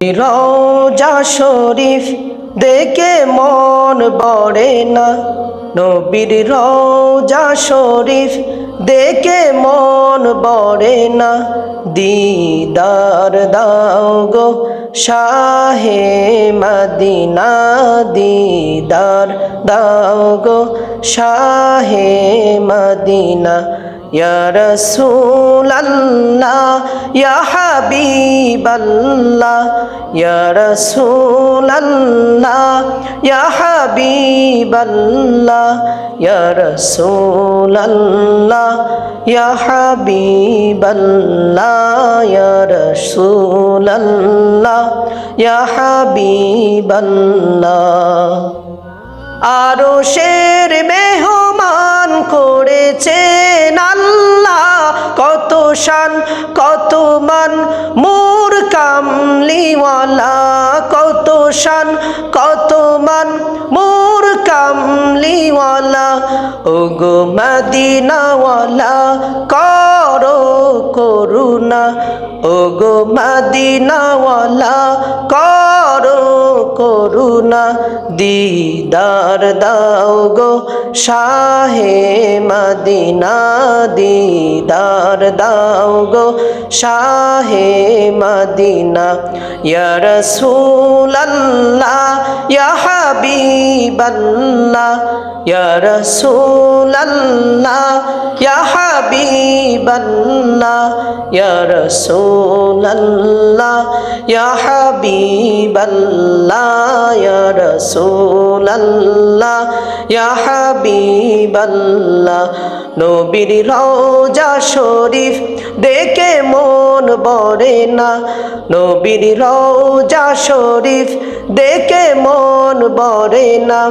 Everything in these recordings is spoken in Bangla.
রওজা শরীফ দেখে মন বড়ে না। নবীর রওজা শরীফ দেখে মন বড়ে না। দিদার দাও গো শাহে মদিনা দিদার, দাও গো শাহে মদিনা। রসুল আল্লাহ হাবিব আল্লাহ রসুল আল্লাহ হাবিব আল্লাহ রসুল আল্লাহ হাবিব আল্লাহ রসুল আল্লাহ আল্লাহ ইয়া হাবিবাল্লাহ। আরও শের মেহমান করেছেন আল্লাহ কত শান ও গো মদিনাওয়ালা, করো করুণা। ও গো মদিনাওয়ালা, করো করুণা। দিদার দাও গো শাহে মদিনা, দিদার দাও গো শাহে মদিনা। ইয়া রাসূলাল্লাহ, ইয়া ইয়া হাবিবাল্লাহ, ইয়া রাসূলাল্লাহ, ইয়া হাবিবাল্লাহ নবীর রওজা শরীফ দেখে মন বড়ে না। নবীর রওজা শরীফ দেখে মন বড়ে না।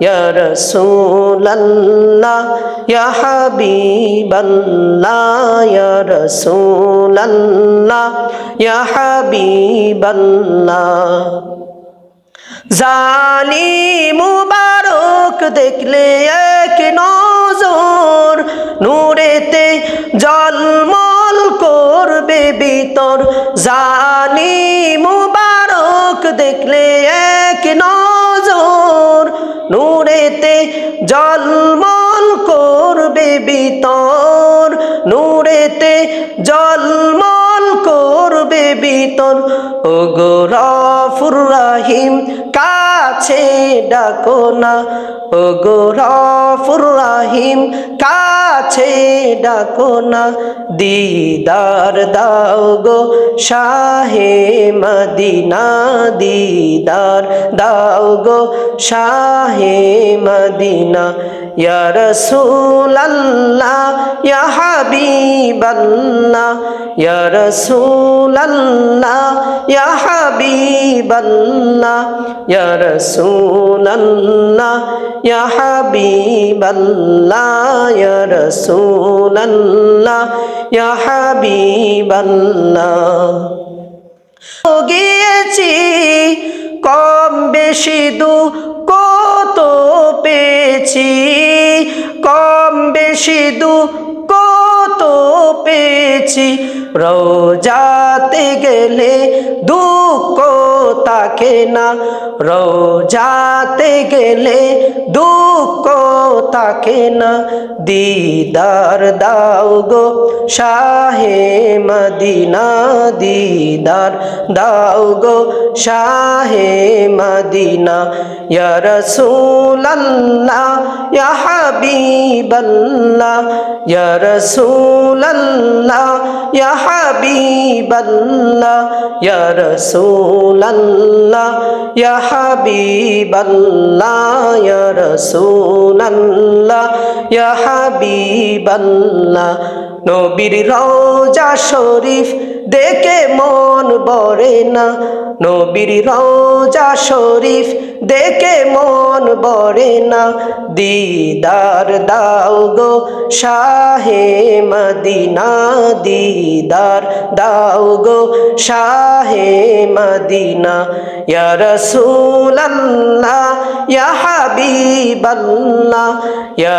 ইয়া ইয়া জানি মুবারক দেখলে এক নজর, নূরেতে জলমল করবে ভিতর জালি মুবারক দেখলে এক নজর নূরেতে জলমল করবে বিতর। নূরেতে জলমল করবে ভিতর ও গো রফুর রাহিম, কাছে ডাকো না। ও গো রফুর রাহিম, কাছে ডাকো না। দিদার দাও গো শাহে মদিনা, দিদার দাও গো শাহে মদিনা। ইয়া ইয়া হাবিবাল্লাহ, ইয়া রাসূলাল্লাহ, ইয়া হাবিবাল্লাহ, ইয়া রাসূলাল্লাহ, ইয়া গিয়েছি, কম বেশি দু কত পেয়েছি, কম বেশি দু পেয়েছি রোজাতে গেলে দুঃখ তাকে না। রোজাতে গেলে দুঃখ তাকে না। দিদার দাও গো শাহে মদিনা, দিদার দাও গো শাহে মদিনা। ইয়া রাসূলাল্লাহ, ইয়া হাবিবাল্লাহ, ইয়া রাসূলাল্লাহ। ইয়া হাবিবাল্লাহ ইয়া রাসূলাল্লাহ ইয়া হাবিবাল্লাহ ইয়া রাসূলাল্লাহ ইয়া হাবিবাল্লাহ। নবীর রওজা শরীফ দেখে মন বড়ে না। নবীর রোজা শরীফ দেখে মন বড়ে না। দিদার দাও গো শাহে মদিনা, দিদার দাও গো শাহে মদিনা। ইয়া রাসূলাল্লাহ, ইয়া হাবিবাল্লাহ, ইয়া